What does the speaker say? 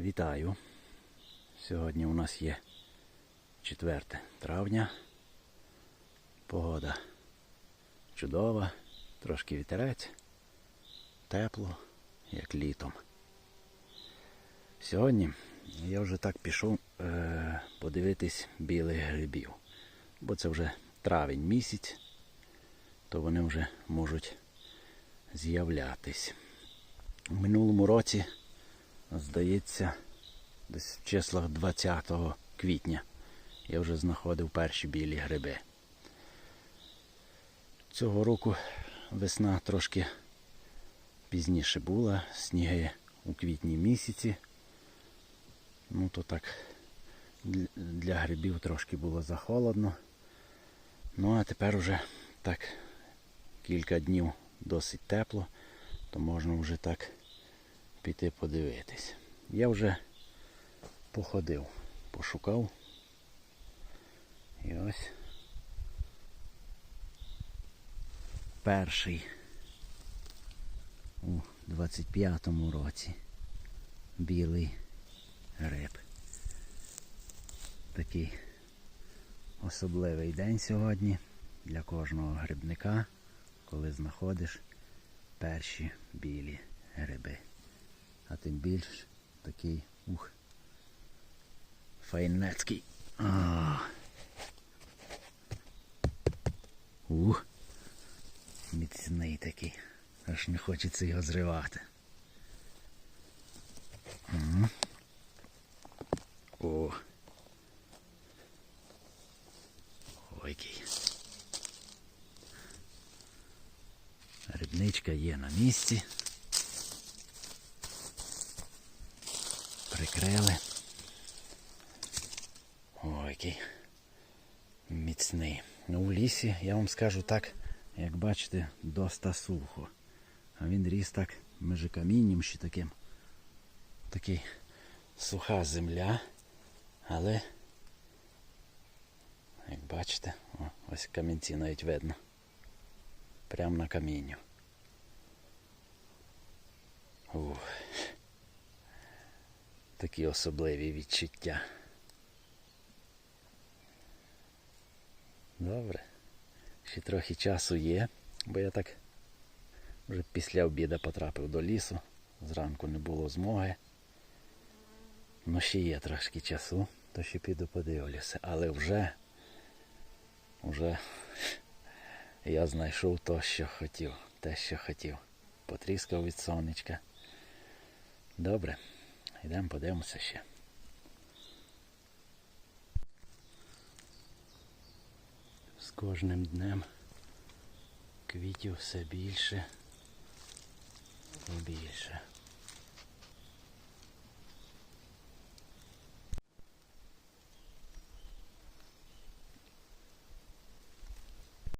Вітаю. Сьогодні у нас є 4 травня. Погода чудова, трошки вітерець, тепло, як літом. Сьогодні я вже так пішов е, подивитись білих грибів, бо це вже травень місяць, то вони вже можуть з'являтись. У минулому році, здається, десь в числах 20 квітня я вже знаходив перші білі гриби. Цього року весна трошки пізніше була, сніги у квітні місяці. Ну то так для- грибів трошки було захолодно. Ну а тепер уже так кілька днів досить тепло, то можна вже так піти подивитись. Я вже походив, пошукав. І ось перший у 25-му році білий гриб. Такий особливий день сьогодні для кожного грибника, коли знаходиш перші білі гриби. А тим більш такий ух. Файнецький. А. Ух. Міцний такий. Аж не хочеться його зривати. М. О. Ой, який. Рибничка є на місці. Прикрили. Ой, який міцний. Ну, у лісі, я вам скажу так, як бачите, доста сухо. А він ріс так між камінням ще таким. Такий суха земля, але, як бачите, о, ось камінці навіть видно. Прямо на камінню. Ух. Такі особливі відчуття. Добре. Ще трохи часу є, бо я так вже після обіду потрапив до лісу. Зранку не було змоги. Ну ще є трошки часу, то ще піду подивлюся. Але вже, вже я знайшов то, що хотів, те, що хотів. Потріскав від сонечка. Добре, йдемо подивимося ще. З кожним днем квітів все більше і більше.